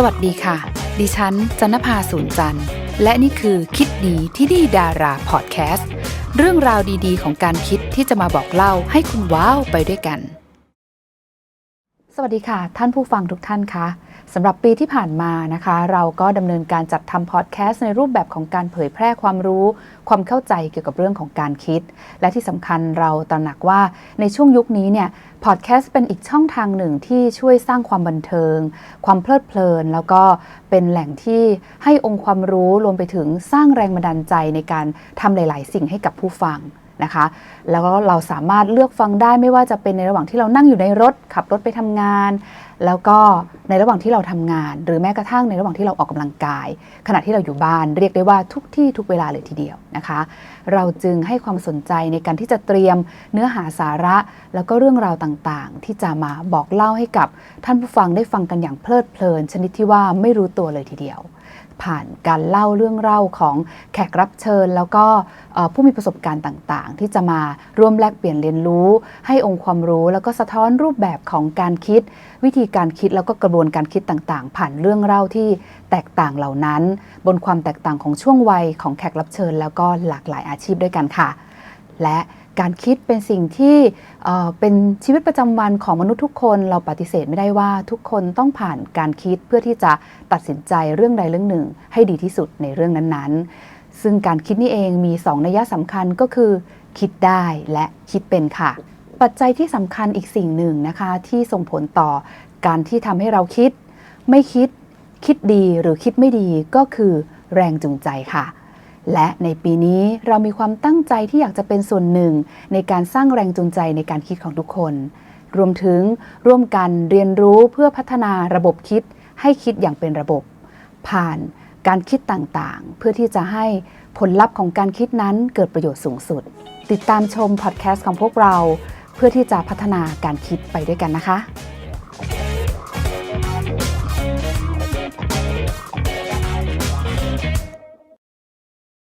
สวัสดีค่ะ ดิฉันจันภาสูนจันทร์ และนี่คือคิดดีที่ดีดาราพอดแคสต์เรื่องราวดีๆ ของการคิดที่จะมาบอกเล่าให้คุณว้าวไปด้วยกัน สวัสดีค่ะ ท่านผู้ฟังทุกท่านคะ สำหรับปีที่ผ่านมานะคะ เราก็ดำเนินการจัดทำพอดแคสต์ในรูปแบบของการเผยแพร่ความรู้ ความเข้าใจเกี่ยวกับเรื่องของการคิด และที่สำคัญเราตระหนักว่าในช่วงยุคนี้เนี่ยพอดแคสต์เป็นอีกช่องทางหนึ่งที่ช่วยสร้างความบันเทิง ความเพลิดเพลิน แล้วก็เป็นแหล่งที่ให้องค์ความรู้รวมไปถึงสร้างแรงบันดาลใจในการทำหลาย ๆ สิ่งให้กับผู้ฟัง นะคะ แล้วก็เราสามารถเลือกฟังได้ไม่ว่าจะเป็นในระหว่างที่เรานั่งอยู่ในรถ ขับรถไปทำงาน แล้วก็ในระหว่างที่เราทำงาน หรือแม้กระทั่งในระหว่างที่เราออกกำลังกาย ขณะที่เราอยู่บ้านเรียกได้ว่าทุกที่ทุกเวลาเลยทีเดียวนะคะ เราจึงให้ความสนใจในการที่จะเตรียมเนื้อหาสาระ แล้วก็เรื่องราวต่างๆ ที่จะมาบอกเล่าให้กับท่านผู้ฟังได้ฟังกันอย่างเพลิดเพลิน ชนิดที่ว่าไม่รู้ตัวเลยทีเดียว ผ่านการเล่าเรื่องเล่าของแขกรับเชิญ แล้วก็ผู้มีประสบการณ์ต่างๆ ที่จะมาร่วมแลกเปลี่ยนเรียนรู้ ให้องค์ความรู้ แล้วก็สะท้อนรูปแบบของการคิด วิธีการคิดแล้วก็กระบวนการคิดต่างๆ ผ่านเรื่องเล่าที่แตกต่างเหล่านั้น บนความแตกต่างของช่วงวัยของแขกรับเชิญ แล้วก็หลากหลายอาชีพด้วยกันค่ะ และ การคิดเป็นสิ่งที่เป็นชีวิตประจำวันของมนุษย์ทุกคน เราปฏิเสธไม่ได้ว่าทุกคนต้องผ่านการคิดเพื่อที่จะตัดสินใจเรื่องใดเรื่องหนึ่ง ให้ดีที่สุดในเรื่องนั้นๆ ซึ่งการคิดนี่เองมี 2 นัยยะสำคัญก็คือ คิดได้และคิดเป็นค่ะ ปัจจัยที่สำคัญอีกสิ่งหนึ่งนะคะที่ส่งผลต่อการที่ทำให้เราคิด ไม่คิด คิดดีหรือคิดไม่ดีก็คือแรงจูงใจค่ะ และในปีนี้เรามีความตั้งใจที่อยากจะเป็นส่วนหนึ่ง ในการสร้างแรงจูงใจในการคิดของทุกคน รวมถึงร่วมกันเรียนรู้เพื่อพัฒนาระบบคิด ให้คิดอย่างเป็นระบบ ผ่านการคิดต่างๆ เพื่อที่จะให้ผลลัพธ์ของการคิดนั้นเกิดประโยชน์สูงสุด ติดตามชมพอดแคสต์ของพวกเรา เพื่อที่จะพัฒนาการคิดไปด้วยกันนะคะ